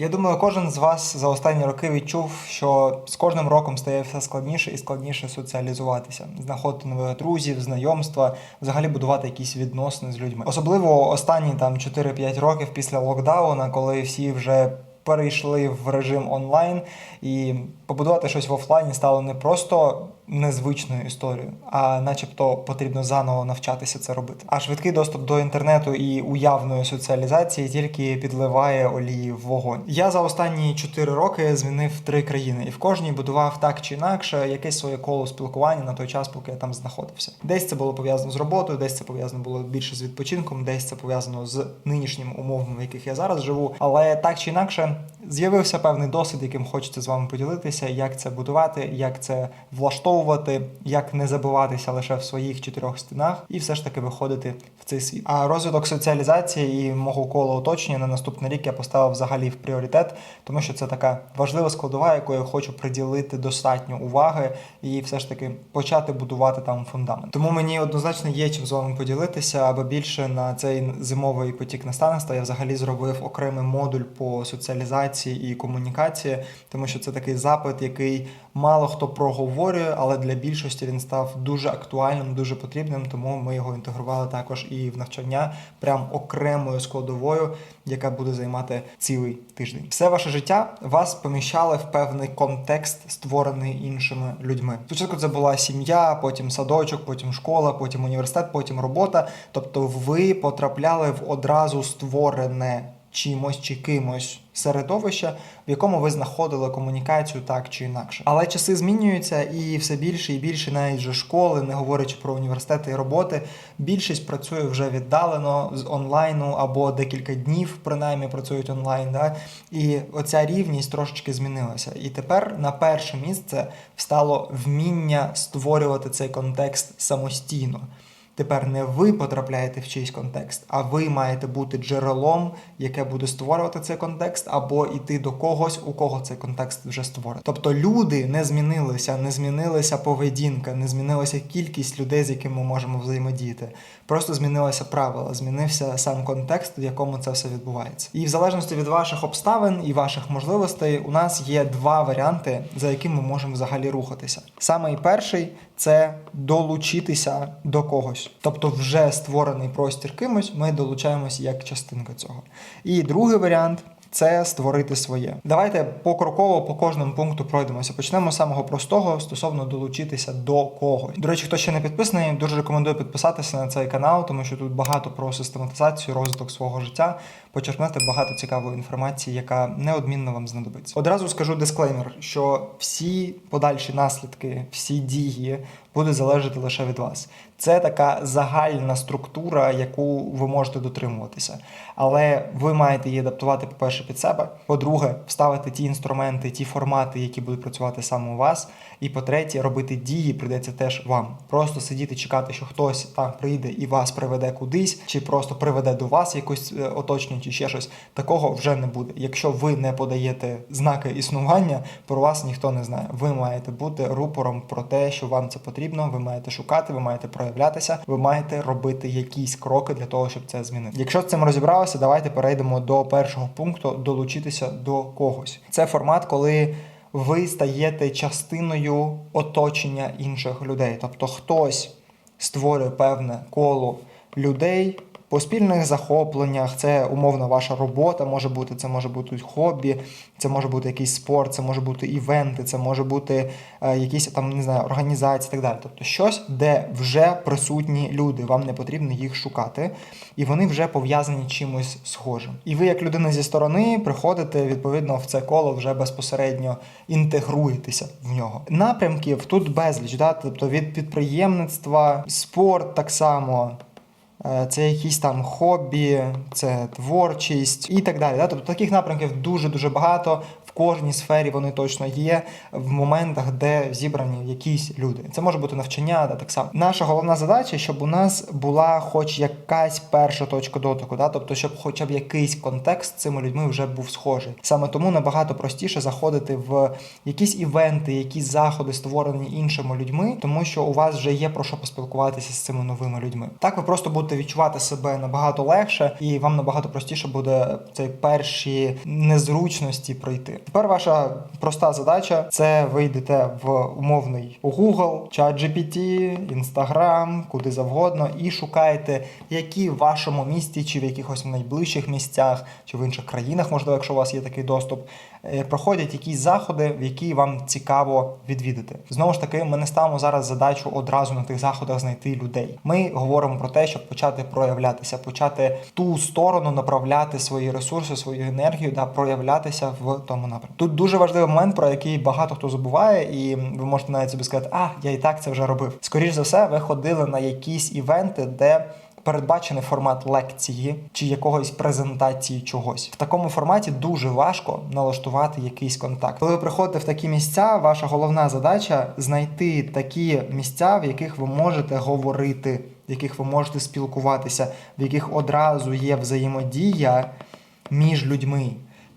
Я думаю, кожен з вас за останні роки відчув, що з кожним роком стає все складніше і складніше соціалізуватися, знаходити нових друзів, знайомства, взагалі будувати якісь відносини з людьми. Особливо останні там 4-5 років після локдауна, коли всі вже перейшли в режим онлайн, і побудувати щось в офлайні стало не просто незвичною історією, а начебто потрібно заново навчатися це робити. А швидкий доступ до інтернету і уявної соціалізації тільки підливає олії в вогонь. Я за останні 4 роки змінив три країни, і в кожній будував так чи інакше якесь своє коло спілкування на той час, поки я там знаходився. Десь це було пов'язано з роботою, десь це пов'язано було більше з відпочинком, десь це пов'язано з нинішніми умовами, в яких я зараз живу. Але так чи інакше з'явився певний досвід, яким хочеться з вами поділитися, як це будувати, як це влаштовувати, як не забуватися лише в своїх чотирьох стінах, і все ж таки виходити в цей світ. А розвиток соціалізації і мого кола оточення на наступний рік я поставив взагалі в пріоритет, тому що це така важлива складова, яку я хочу приділити достатньо уваги і все ж таки почати будувати там фундамент. Тому мені однозначно є чим з вами поділитися, аби більше на цей зимовий потік наставництва я взагалі зробив окремий модуль по соціалізації і комунікації, тому що це такий запит, який мало хто проговорює, але для більшості він став дуже актуальним, дуже потрібним. Тому ми його інтегрували також і в навчання, прям окремою складовою, яка буде займати цілий тиждень. Все ваше життя вас поміщали в певний контекст, створений іншими людьми. Спочатку це була сім'я, потім садочок, потім школа, потім університет, потім робота. Тобто, ви потрапляли в одразу створене чимось чи кимось середовище, в якому ви знаходили комунікацію так чи інакше. Але часи змінюються, і все більше і більше навіть вже школи, не говорячи про університети і роботи, більшість працює вже віддалено з онлайну або декілька днів принаймні працюють онлайн. Да? І оця рівність трошечки змінилася. І тепер на перше місце встало вміння створювати цей контекст самостійно. Тепер не ви потрапляєте в чийсь контекст, а ви маєте бути джерелом, яке буде створювати цей контекст, або йти до когось, у кого цей контекст вже створений. Тобто люди не змінилися, не змінилася поведінка, не змінилася кількість людей, з якими ми можемо взаємодіяти. Просто змінилися правила, змінився сам контекст, в якому це все відбувається. І в залежності від ваших обставин і ваших можливостей, у нас є два варіанти, за якими ми можемо взагалі рухатися. Саме перший це долучитися до когось. Тобто, вже створений простір кимось, ми долучаємося як частинка цього. І другий варіант. Це створити своє. Давайте покроково по кожному пункту пройдемося. Почнемо з самого простого стосовно долучитися до когось. До речі, хто ще не підписаний, дуже рекомендую підписатися на цей канал, тому що тут багато про систематизацію, розвиток свого життя. Почерпнете багато цікавої інформації, яка неодмінно вам знадобиться. Одразу скажу дисклеймер, що всі подальші наслідки, всі дії будуть залежати лише від вас. Це така загальна структура, яку ви можете дотримуватися. Але ви маєте її адаптувати, по-перше, під себе. По-друге, вставити ті інструменти, ті формати, які будуть працювати саме у вас. І по-третє, робити дії прийдеться теж вам. Просто сидіти, чекати, що хтось там прийде і вас приведе кудись, чи просто приведе до вас якось е, чи ще щось. Такого вже не буде. Якщо ви не подаєте знаки існування, про вас ніхто не знає. Ви маєте бути рупором про те, що вам це потрібно. Ви маєте шукати, ви маєте проявлятися, ви маєте робити якісь кроки для того, щоб це змінити. Якщо з цим розібралися, давайте перейдемо до першого пункту долучитися до когось. Це формат, коли ви стаєте частиною оточення інших людей. Тобто хтось створює певне коло людей. По спільних захопленнях, це умовно ваша робота може бути, це може бути хобі, це може бути якийсь спорт, це може бути івенти, це може бути е, якісь там не знаю, організації і так далі. Тобто щось, де вже присутні люди, вам не потрібно їх шукати, і вони вже пов'язані чимось схожим. І ви, як людина зі сторони, приходите відповідно в це коло вже безпосередньо інтегруєтеся в нього. Напрямків тут безліч, да? тобто від підприємництва, спорт так само. Е, Це якісь там хобі, це творчість і так далі. Да? Тобто таких напрямків дуже-дуже багато. Кожній сфері вони точно є в моментах, де зібрані якісь люди. Це може бути навчання, да, так само. Наша головна задача, щоб у нас була хоч якась перша точка дотику, да? тобто, щоб хоча б якийсь контекст з цими людьми вже був схожий. Саме тому набагато простіше заходити в якісь івенти, якісь заходи, створені іншими людьми, тому що у вас вже є про що поспілкуватися з цими новими людьми. Так ви просто будете відчувати себе набагато легше, і вам набагато простіше буде цей перші незручності пройти. Тепер ваша проста задача це ви йдете в умовний Google, ChatGPT, Instagram, куди завгодно, і шукаєте, які в вашому місті чи в якихось найближчих місцях, чи в інших країнах, можливо, якщо у вас є такий доступ, проходять якісь заходи, в які вам цікаво відвідати. Знову ж таки, ми не ставимо зараз задачу одразу на тих заходах знайти людей. Ми говоримо про те, щоб почати проявлятися, почати ту сторону направляти свої ресурси, свою енергію да проявлятися в тому напрямку. Тут дуже важливий момент, про який багато хто забуває, і ви можете навіть собі сказати, а я і так це вже робив. Скоріше за все, ви ходили на якісь івенти, де передбачений формат лекції чи якогось презентації чогось. В такому форматі дуже важко налаштувати якийсь контакт. Коли ви приходите в такі місця, ваша головна задача знайти такі місця, в яких ви можете говорити, в яких ви можете спілкуватися, в яких одразу є взаємодія між людьми.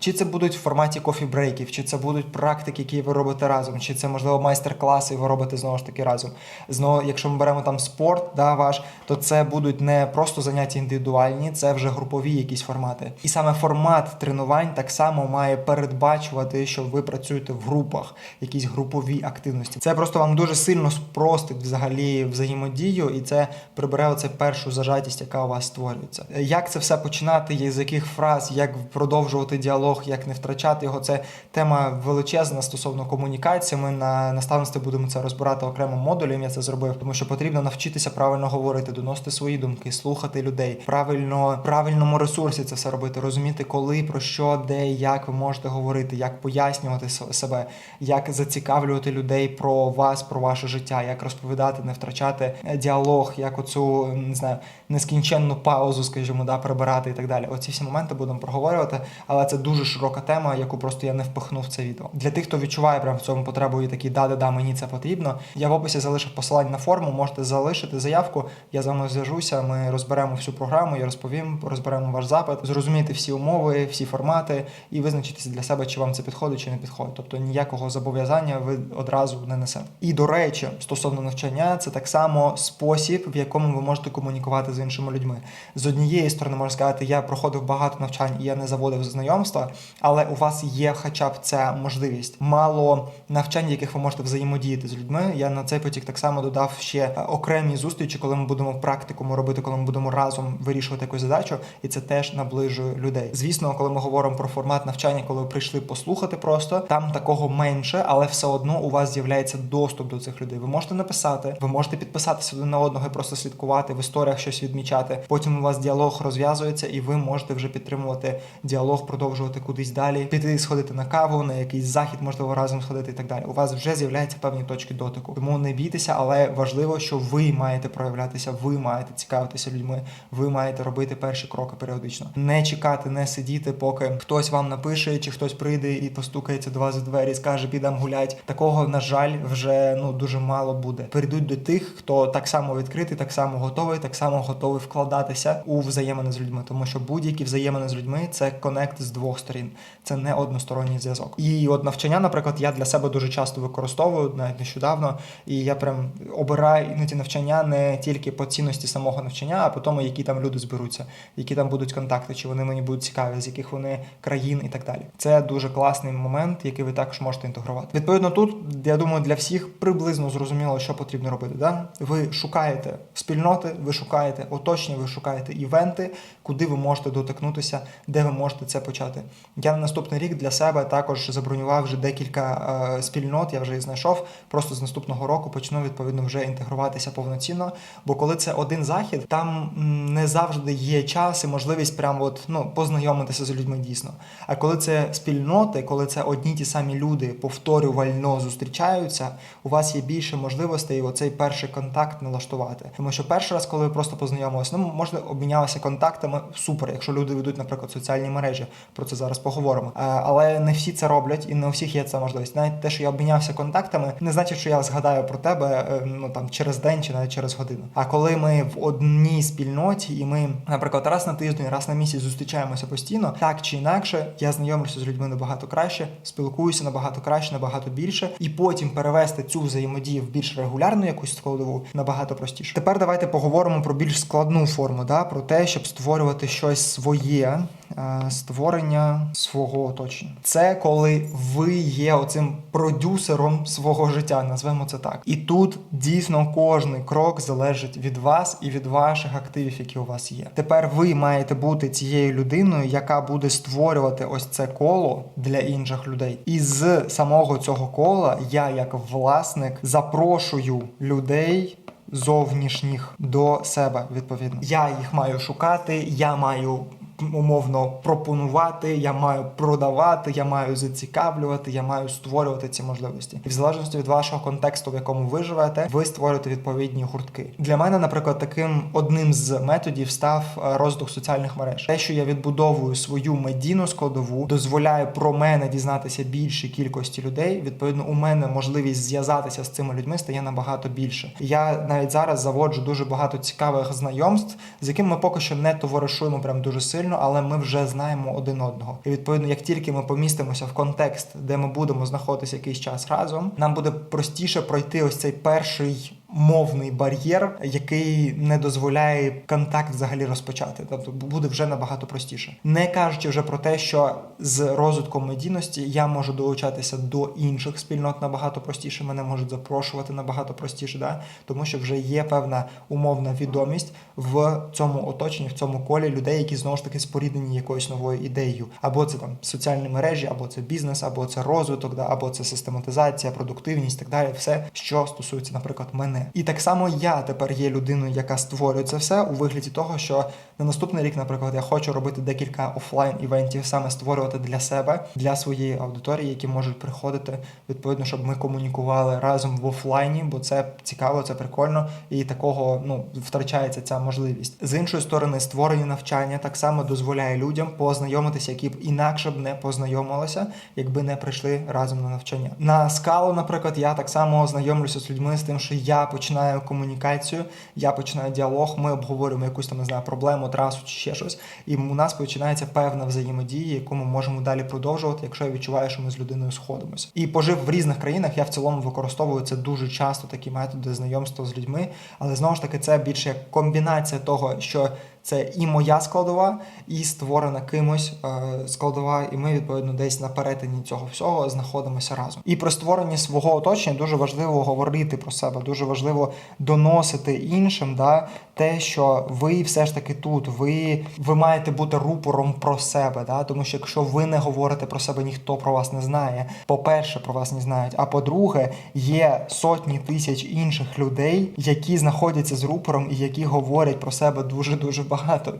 Чи це будуть в форматі кофі-брейків, чи це будуть практики, які ви робите разом, чи це можливо майстер-класи, ви робите знову ж таки разом. Знову, якщо ми беремо там спорт, да, ваш, то це будуть не просто заняття індивідуальні, це вже групові якісь формати. І саме формат тренувань так само має передбачувати, що ви працюєте в групах, якісь групові активності. Це просто вам дуже сильно спростить взагалі взаємодію, і це прибере оце першу зажатість, яка у вас створюється. Як це все починати, з яких фраз, як продовжувати діалог, як не втрачати його. Це тема величезна стосовно комунікації. Ми на наставництві будемо це розбирати окремим модулем. Я це зробив, тому що потрібно навчитися правильно говорити, доносити свої думки, слухати людей, правильно правильному ресурсі це все робити, розуміти, коли про що, де, як ви можете говорити, як пояснювати себе, як зацікавлювати людей про вас, про ваше життя, як розповідати, не втрачати е, діалог, як оцю не знаю нескінченну паузу, скажімо, да, прибирати і так далі. Оці всі моменти будемо проговорювати, але це дуже широка тема, яку просто я не впихнув в це відео. Для тих, хто відчуває прям в цьому потребу і такі да-да-да, мені це потрібно. Я в описі залишив посилання на форму, можете залишити заявку. Я з вами зв'яжуся. Ми розберемо всю програму, я розповім, розберемо ваш запит, зрозуміти всі умови, всі формати і визначитися для себе, чи вам це підходить, чи не підходить. Тобто ніякого зобов'язання ви одразу не несете. І до речі, стосовно навчання, це так само спосіб, в якому ви можете комунікувати з іншими людьми. З однієї сторони можна сказати, я проходив багато навчань і я не заводив знайомства, але у вас є хоча б ця можливість. Мало навчань, яких ви можете взаємодіяти з людьми. Я на цей потік так само додав ще е, окремі зустрічі, коли ми будемо практикуму робити, коли ми будемо разом вирішувати якусь задачу, і це теж наближує людей. Звісно, коли ми говоримо про формат навчання, коли ви прийшли послухати просто, там такого менше, але все одно у вас з'являється доступ до цих людей. Ви можете написати, ви можете підписатися один на одного і просто слідкувати в історіях щось відмічати. Потім у вас діалог розв'язується, і ви можете вже підтримувати діалог, продовжувати кудись далі, піти сходити на каву, на якийсь захід, можливо, разом сходити і так далі. У вас вже з'являються певні точки дотику. Тому не бійтеся, але важливо, що ви маєте проявлятися, ви маєте цікавитися людьми, ви маєте робити перші кроки періодично. Не чекати, не сидіти, поки хтось вам напише, чи хтось прийде і постукається до вас в двері, і скаже, підемо гулять. Такого, на жаль, вже ну дуже мало буде. Перейдуть до тих, хто так само відкритий, так само готовий, так само готовий вкладатися у взаємини з людьми, тому що будь-які взаємини з людьми це конект з двох сторін, це не односторонній зв'язок. І от навчання, наприклад, я для себе дуже часто використовую, навіть нещодавно, і я прям обираю іноді навчання не тільки по цінності самого навчання, а по тому, які там люди зберуться, які там будуть контакти, чи вони мені будуть цікаві, з яких вони країн і так далі. Це дуже класний момент, який ви також можете інтегрувати. Відповідно, тут я думаю, для всіх приблизно зрозуміло, що потрібно робити. Да? Ви шукаєте спільноти, ви шукаєте оточення, ви шукаєте івенти, куди ви можете дотикнутися, де ви можете це почати. Я на наступний рік для себе також забронював вже декілька е, спільнот, я вже їх знайшов. Просто з наступного року почну відповідно вже інтегруватися повноцінно. Бо коли це один захід, там не завжди є час і можливість прямо от, ну, познайомитися з людьми дійсно. А коли це спільноти, коли це одні ті самі люди повторювально зустрічаються, у вас є більше можливостей оцей перший контакт налаштувати. Тому що перший раз, коли ви просто познайомилися, ну можна обмінялися контактами, супер. Якщо люди ведуть, наприклад, соціальні мережі, про це зараз поговоримо. Е, Але не всі це роблять, і не у всіх є ця можливість. Навіть те, що я обмінявся контактами, не значить, що я згадаю про тебе е, ну там через день чи навіть через годину. А коли ми в одній спільноті, і ми, наприклад, раз на тиждень, раз на місяць зустрічаємося постійно, так чи інакше, я знайомлюся з людьми набагато краще, спілкуюся набагато краще, набагато більше, і потім перевести цю взаємодію в більш регулярну якусь складову набагато простіше. Тепер давайте поговоримо про більш складну форму, да, про те, щоб створювати щось своє. е, Створення свого оточення. Це коли ви є оцим продюсером свого життя, назвемо це так. І тут дійсно кожний крок залежить від вас і від ваших активів, які у вас є. Тепер ви маєте бути цією людиною, яка буде створювати ось це коло для інших людей. І з самого цього кола я, як власник, запрошую людей зовнішніх до себе відповідно. Я їх маю шукати, я маю. Умовно пропонувати, я маю продавати, я маю зацікавлювати, я маю створювати ці можливості. І в залежності від вашого контексту, в якому ви живете, ви створюєте відповідні гуртки. Для мене, наприклад, таким одним з методів став е, розвиток соціальних мереж. Те, що я відбудовую свою медійну складову, дозволяє про мене дізнатися більшій кількості людей. Відповідно, у мене можливість зв'язатися з цими людьми стає набагато більше. Я навіть зараз заводжу дуже багато цікавих знайомств, з якими ми поки що не товаришуємо прям дуже сильно, але ми вже знаємо один одного. І відповідно, як тільки ми помістимося в контекст, де ми будемо знаходитися якийсь час разом, нам буде простіше пройти ось цей перший. Мовний бар'єр, який не дозволяє контакт взагалі розпочати, тобто буде вже набагато простіше, не кажучи вже про те, що з розвитком медійності я можу долучатися до інших спільнот набагато простіше. Мене можуть запрошувати набагато простіше, да? тому що вже є певна умовна відомість в цьому оточенні, в цьому колі людей, які знову ж таки споріднені якоюсь новою ідеєю, або це там соціальні мережі, або це бізнес, або це розвиток, да? або це систематизація, продуктивність, так далі, все, що стосується, наприклад, мене. І так само я тепер є людиною, яка створює це все у вигляді того, що на наступний рік, наприклад, я хочу робити декілька офлайн івентів, саме створювати для себе, для своєї аудиторії, які можуть приходити відповідно, щоб ми комунікували разом в офлайні, бо це цікаво, це прикольно, і такого ну втрачається ця можливість. З іншої сторони, створення навчання так само дозволяє людям познайомитися, які б інакше б не познайомилися, якби не прийшли разом на навчання. На скалу, наприклад, я так само знайомлюся з людьми з тим, що я починаю комунікацію, я починаю діалог, ми обговорюємо якусь там не знаю проблему, трасу чи ще щось, і у нас починається певна взаємодія, яку ми можемо далі продовжувати, якщо я відчуваю, що ми з людиною сходимося. І пожив в різних країнах, я в цілому використовую це дуже часто, такі методи знайомства з людьми, але знову ж таки це більше як комбінація того, що це і моя складова, і створена кимось е, складова, і ми відповідно десь на перетині цього всього знаходимося разом. І при створенні свого оточення дуже важливо говорити про себе, дуже важливо доносити іншим, да, те, що ви все ж таки тут, ви, ви маєте бути рупором про себе, да, тому що якщо ви не говорите про себе, ніхто про вас не знає. По-перше, про вас не знають. А по-друге, є сотні тисяч інших людей, які знаходяться з рупором і які говорять про себе дуже дуже.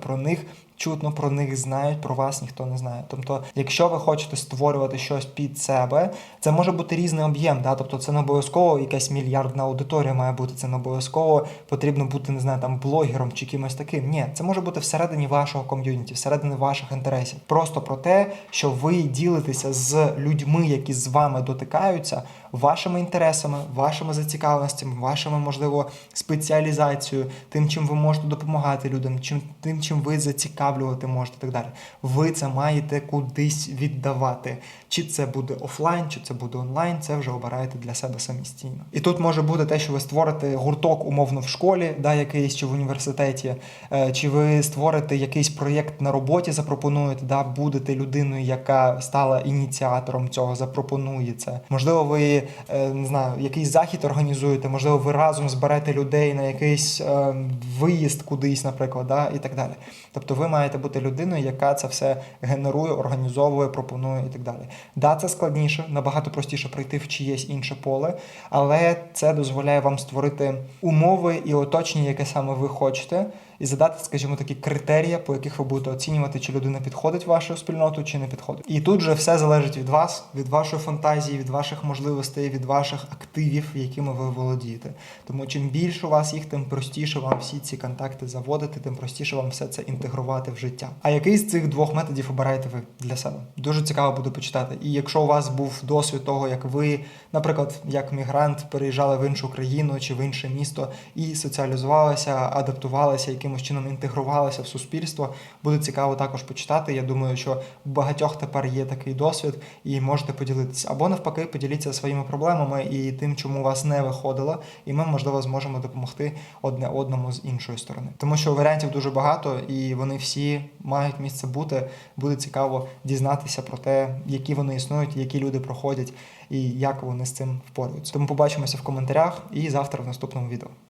Про них чутно, про них знають, про вас ніхто не знає. Тобто, якщо ви хочете створювати щось під себе, це може бути різний об'єм. Да? Тобто, це не обов'язково якась мільярдна аудиторія має бути. Це не обов'язково потрібно бути, не знаю, там блогером чи кимось таким. Ні, це може бути всередині вашого ком'юніті, всередині ваших інтересів. Просто про те, що ви ділитеся з людьми, які з вами дотикаються, вашими інтересами, вашими зацікавленостями, вашими, можливо, спеціалізацією, тим, чим ви можете допомагати людям, чим тим, чим ви зацікавлювати можете, і так далі. Ви це маєте кудись віддавати. Чи це буде офлайн, чи це буде онлайн, це вже обираєте для себе самостійно. І тут може бути те, що ви створите гурток умовно в школі, да, якийсь чи в університеті, е, чи ви створите якийсь проєкт на роботі, запропонуєте, да, будете людиною, яка стала ініціатором цього, запропонує це. Можливо, ви е, не знаю, якийсь захід організуєте, можливо, ви разом зберете людей на якийсь е, виїзд кудись, наприклад, да, і так далі. Тобто ви маєте бути людиною, яка це все генерує, організовує, пропонує і так далі. Да, це складніше, набагато простіше прийти в чиєсь інше поле, але це дозволяє вам створити умови і оточення, яке саме ви хочете. І задати, скажімо, такі критерії, по яких ви будете оцінювати, чи людина підходить в вашу спільноту, чи не підходить. І тут же все залежить від вас, від вашої фантазії, від ваших можливостей, від ваших активів, якими ви володієте. Тому чим більше у вас їх, тим простіше вам всі ці контакти заводити, тим простіше вам все це інтегрувати в життя. А який з цих двох методів обираєте ви для себе? Дуже цікаво буде почитати. І якщо у вас був досвід того, як ви, наприклад, як мігрант, переїжджали в іншу країну чи в інше місто і соціалізувалися, адаптувалися, якимось чином інтегрувалися в суспільство, буде цікаво також почитати. Я думаю, що в багатьох тепер є такий досвід, і можете поділитися. Або навпаки, поділіться своїми проблемами і тим, чому вас не виходило, і ми, можливо, зможемо допомогти одне одному з іншої сторони. Тому що варіантів дуже багато, і вони всі мають місце бути. Буде цікаво дізнатися про те, які вони існують, які люди проходять і як вони з цим впораються. Тому побачимося в коментарях і завтра в наступному відео.